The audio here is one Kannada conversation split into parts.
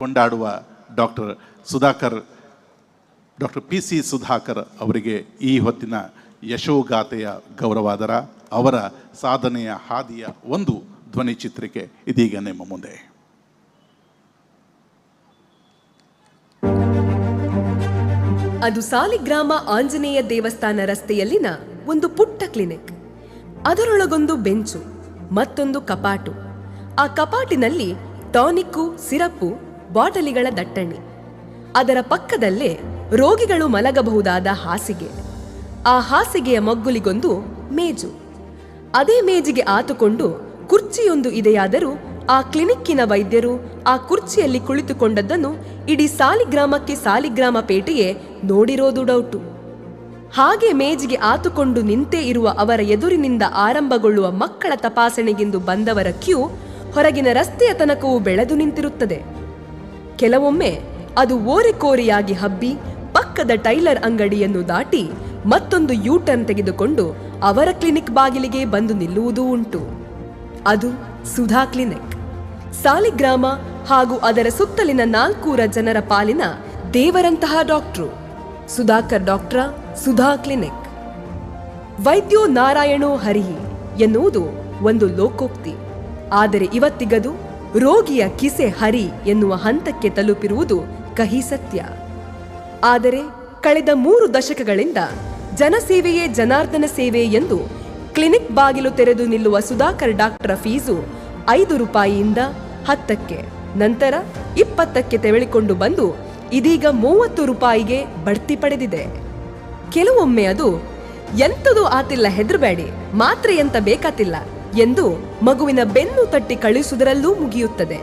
ಕೊಂಡಾಡುವ doctor Sudhakar, doctor P C Sudhakar ಅವರಿಗೆ ಈ ಹೊತ್ತಿನ ಯಶೋಗಾಥೆಯ ಗೌರವಾದರ, ಅವರ ಸಾಧನೆಯ ಹಾದಿಯ ಒಂದು ಧ್ವನಿ ಚಿತ್ರಿಕೆ ಇದೀಗ ನಿಮ್ಮ ಮುಂದೆ. ಅದು ಸಾಲಿಗ್ರಾಮ ಆಂಜನೇಯ ದೇವಸ್ಥಾನ ರಸ್ತೆಯಲ್ಲಿನ ಒಂದು ಪುಟ್ಟ ಕ್ಲಿನಿಕ್. ಅದರೊಳಗೊಂದು ಬೆಂಚು, ಮತ್ತೊಂದು ಕಪಾಟು. ಆ ಕಪಾಟಿನಲ್ಲಿ ಟಾನಿಕ್ಕು, ಸಿರಪ್ಪು ಬಾಟಲಿಗಳ ದಟ್ಟಣೆ. ಅದರ ಪಕ್ಕದಲ್ಲೇ ರೋಗಿಗಳು ಮಲಗಬಹುದಾದ ಹಾಸಿಗೆ. ಆ ಹಾಸಿಗೆಯ ಮಗ್ಗುಲಿಗೊಂದು ಮೇಜು. ಅದೇ ಮೇಜಿಗೆ ಆತುಕೊಂಡು ಕುರ್ಚಿಯೊಂದು ಇದೆಯಾದರೂ ಆ ಕ್ಲಿನಿಕ್ಕಿನ ವೈದ್ಯರು ಆ ಕುರ್ಚಿಯಲ್ಲಿ ಕುಳಿತುಕೊಂಡದ್ದನ್ನು ಇಡೀ ಸಾಲಿಗ್ರಾಮಕ್ಕೆ ಸಾಲಿಗ್ರಾಮ ಪೇಟೆಯೇ ನೋಡಿರೋದು ಡೌಟು. ಹಾಗೆ ಮೇಜಿಗೆ ಆತುಕೊಂಡು ನಿಂತೇ ಇರುವ ಅವರ ಎದುರಿನಿಂದ ಆರಂಭಗೊಳ್ಳುವ ಮಕ್ಕಳ ತಪಾಸಣೆಗೆಂದು ಬಂದವರ ಕ್ಯೂ ಹೊರಗಿನ ರಸ್ತೆಯ ತನಕವೂ ಬೆಳೆದು ನಿಂತಿರುತ್ತದೆ. ಕೆಲವೊಮ್ಮೆ ಅದು ಓರೆಕೋರೆಯಾಗಿ ಹಬ್ಬಿ ಪಕ್ಕದ ಟೈಲರ್ ಅಂಗಡಿಯನ್ನು ದಾಟಿ ಮತ್ತೊಂದು ಯೂಟರ್ನ್ ತೆಗೆದುಕೊಂಡು ಅವರ ಕ್ಲಿನಿಕ್ ಬಾಗಿಲಿಗೆ ಬಂದು ನಿಲ್ಲುವುದೂ ಉಂಟು. ಅದು ಸುಧಾ ಕ್ಲಿನಿಕ್. ಸಾಲಿಗ್ರಾಮ ಹಾಗೂ ಅದರ ಸುತ್ತಲಿನ ನಾಲ್ಕೂರ ಜನರ ಪಾಲಿನ ದೇವರಂತಹ ಡಾಕ್ಟ್ರು. ಸುಧಾಕರ್ ಡಾಕ್ಟ್ರ, ಸುಧಾ ಕ್ಲಿನಿಕ್. ವೈದ್ಯೋ ನಾರಾಯಣೋ ಹರಿಹಿ ಎನ್ನುವುದು ಒಂದು ಲೋಕೋಕ್ತಿ. ಆದರೆ ಇವತ್ತಿಗದು ರೋಗಿಯ ಕಿಸೆ ಹರಿ ಎನ್ನುವ ಹಂತಕ್ಕೆ ತಲುಪಿರುವುದು ಕಹಿ ಸತ್ಯ. ಆದರೆ ಕಳೆದ ಮೂರು ದಶಕಗಳಿಂದ ಜನಸೇವೆಯೇ ಜನಾರ್ದನ ಸೇವೆ ಎಂದು ಕ್ಲಿನಿಕ್ ಬಾಗಿಲು ತೆರೆದು ನಿಲ್ಲುವ ಸುಧಾಕರ್ ಡಾಕ್ಟರ್ ಫೀಸು ಐದು ರೂಪಾಯಿಯಿಂದ ಹತ್ತಕ್ಕೆ, ನಂತರ ಇಪ್ಪತ್ತಕ್ಕೆ ತೆವಳಿಕೊಂಡು ಬಂದು ಇದೀಗ ಮೂವತ್ತು ರೂಪಾಯಿಗೆ ಬಡ್ತಿ ಪಡೆದಿದೆ. ಕೆಲವೊಮ್ಮೆ ಅದು ಎಂಥದೂ ಆತಿಲ್ಲ ಹೆದರಬೇಡಿ, ಮಾತ್ರೆ ಎಂತ ಬೇಕಾತಿಲ್ಲ. ಎಂದು ಮಗುವಿನ ಬೆನ್ನು ತಟ್ಟಿ ಕಳಿಸುವುದರಲ್ಲೂ ಮುಗಿಯುತ್ತದೆ.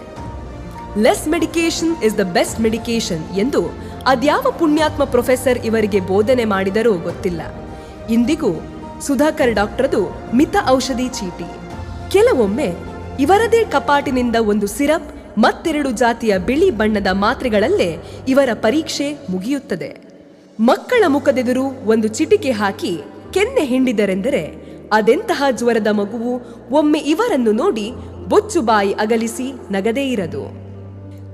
Less medication is the best medication ಎಂದು ಅದ್ಯಾವ ಪುಣ್ಯಾತ್ಮ ಪ್ರೊಫೆಸರ್ ಇವರಿಗೆ ಬೋಧನೆ ಮಾಡಿದರೂ ಗೊತ್ತಿಲ್ಲ. ಇಂದಿಗೂ ಸುಧಾಕರ್ ಡಾಕ್ಟರ್ದು ಮಿತ ಔಷಧಿ ಚೀಟಿ. ಕೆಲವೊಮ್ಮೆ ಇವರದೇ ಕಪಾಟಿನಿಂದ ಒಂದು ಸಿರಪ್, ಮತ್ತೆರಡು ಜಾತಿಯ ಬಿಳಿ ಬಣ್ಣದ ಮಾತ್ರೆಗಳಲ್ಲೇ ಇವರ ಪರೀಕ್ಷೆ ಮುಗಿಯುತ್ತದೆ. ಮಕ್ಕಳ ಮುಖದೆದುರು ಒಂದು ಚಿಟಿಕೆ ಹಾಕಿ ಕೆನ್ನೆ ಹಿಂಡಿದರೆಂದರೆ ಅದೆಂತಹ ಜ್ವರದ ಮಗುವು? ಒಮ್ಮೆ ಇವರನ್ನು ನೋಡಿ ಬೊಚ್ಚು ಬಾಯಿ ಅಗಲಿಸಿ ನಗದೇ ಇರದು.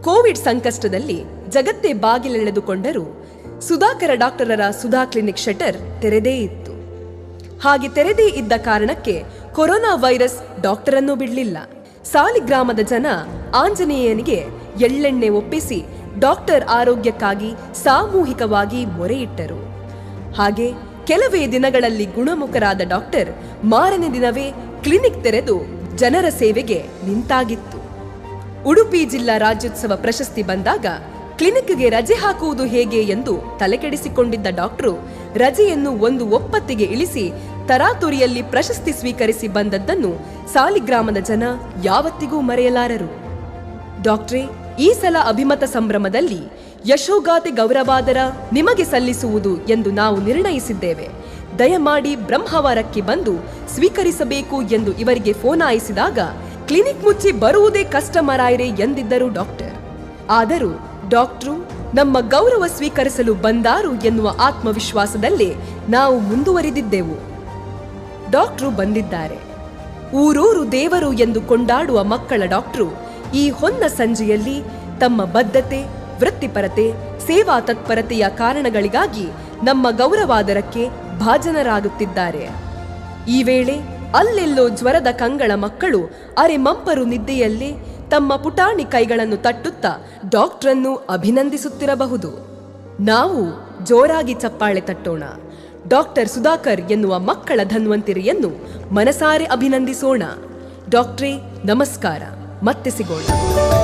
ಕೋವಿಡ್ ಸಂಕಷ್ಟದಲ್ಲಿ ಜಗತ್ತೇ ಬಾಗಿಲೆಳೆದುಕೊಂಡರೂ ಸುಧಾಕರ ಡಾಕ್ಟರರ ಸುಧಾ ಕ್ಲಿನಿಕ್ ಶಟರ್ ತೆರೆದೇ ಇತ್ತು. ಹಾಗೆ ತೆರೆದೇ ಇದ್ದ ಕಾರಣಕ್ಕೆ ಕೊರೋನಾ ವೈರಸ್ ಡಾಕ್ಟರನ್ನು ಬಿಡಲಿಲ್ಲ. ಸಾಲಿಗ್ರಾಮದ ಜನ ಆಂಜನೇಯನಿಗೆ ಎಳ್ಳೆಣ್ಣೆ ಒಪ್ಪಿಸಿ ಡಾಕ್ಟರ್ ಆರೋಗ್ಯಕ್ಕಾಗಿ ಸಾಮೂಹಿಕವಾಗಿ ಮೊರೆಯಿಟ್ಟರು ಹಾಗೆ ಕೆಲವೇ ದಿನಗಳಲ್ಲಿ ಗುಣಮುಖರಾದ ಡಾಕ್ಟರ್ ಮಾರನೇ ದಿನವೇ ಕ್ಲಿನಿಕ್ ತೆರೆದು ಜನರ ಸೇವೆಗೆ ನಿಂತಾಗಿತ್ತು. ಉಡುಪಿ ಜಿಲ್ಲಾ ರಾಜ್ಯೋತ್ಸವ ಪ್ರಶಸ್ತಿ ಬಂದಾಗ ಕ್ಲಿನಿಕ್ಗೆ ರಜೆ ಹಾಕುವುದು ಹೇಗೆ ಎಂದು ತಲೆಕೆಡಿಸಿಕೊಂಡಿದ್ದ ಡಾಕ್ಟರು ರಜೆಯನ್ನು ಒಂದು ಒಪ್ಪತ್ತಿಗೆ ಇಳಿಸಿ ತರಾತುರಿಯಲ್ಲಿ ಪ್ರಶಸ್ತಿ ಸ್ವೀಕರಿಸಿ ಬಂದದ್ದನ್ನು ಸಾಲಿಗ್ರಾಮದ ಜನ ಯಾವತ್ತಿಗೂ ಮರೆಯಲಾರರು. ಡಾಕ್ಟ್ರೇ, ಈ ಸಲ ಅಭಿಮತ ಸಂಭ್ರಮದಲ್ಲಿ ಯಶೋಗಾಥೆ ಗೌರವಾದರ ನಿಮಗೆ ಸಲ್ಲಿಸುವುದು ಎಂದು ನಾವು ನಿರ್ಣಯಿಸಿದ್ದೇವೆ. ದಯಮಾಡಿ ಬ್ರಹ್ಮವಾರಕ್ಕೆ ಬಂದು ಸ್ವೀಕರಿಸಬೇಕು ಎಂದು ಇವರಿಗೆ ಫೋನ್ ಆಯಿಸಿದಾಗ ಕ್ಲಿನಿಕ್ ಮುಚ್ಚಿ ಬರುವುದೇ ಕಸ್ಟಮರ್ ಮರಾಯರೆ ಎಂದಿದ್ದರು ಡಾಕ್ಟರ್. ಆದರೂ ಡಾಕ್ಟ್ರು ನಮ್ಮ ಗೌರವ ಸ್ವೀಕರಿಸಲು ಬಂದಾರು ಎನ್ನುವ ಆತ್ಮವಿಶ್ವಾಸದಲ್ಲೇ ನಾವು ಮುಂದುವರಿದಿದ್ದೆವು. ಡಾಕ್ಟ್ರು ಬಂದಿದ್ದಾರೆ. ಊರೂರು ದೇವರು ಎಂದು ಕೊಂಡಾಡುವ ಮಕ್ಕಳ ಡಾಕ್ಟ್ರು ಈ ಹೊನ್ನ ಸಂಜೆಯಲ್ಲಿ ತಮ್ಮ ಬದ್ಧತೆ ವೃತ್ತಿಪರತೆ, ಸೇವಾ ತತ್ಪರತೆಯ ಕಾರಣಗಳಿಗಾಗಿ ನಮ್ಮ ಗೌರವಾದರಕ್ಕೆ ಭಾಜನರಾಗುತ್ತಿದ್ದಾರೆ. ಈ ವೇಳೆ ಅಲ್ಲೆಲ್ಲೋ ಜ್ವರದ ಕಂಗಳ ಮಕ್ಕಳು ಅರೆ ಮಂಪರು ನಿದ್ದೆಯಲ್ಲೇ ತಮ್ಮ ಪುಟಾಣಿ ಕೈಗಳನ್ನು ತಟ್ಟುತ್ತಾ ಡಾಕ್ಟ್ರನ್ನು ಅಭಿನಂದಿಸುತ್ತಿರಬಹುದು. ನಾವು ಜೋರಾಗಿ ಚಪ್ಪಾಳೆ ತಟ್ಟೋಣ. ಡಾಕ್ಟರ್ ಸುಧಾಕರ್ ಎನ್ನುವ ಮಕ್ಕಳ ಧನ್ವಂತಿರಿಯನ್ನು ಮನಸಾರೆ ಅಭಿನಂದಿಸೋಣ. ಡಾಕ್ಟ್ರೇ, ನಮಸ್ಕಾರ. ಮತ್ತೆ ಸಿಗೋಣ.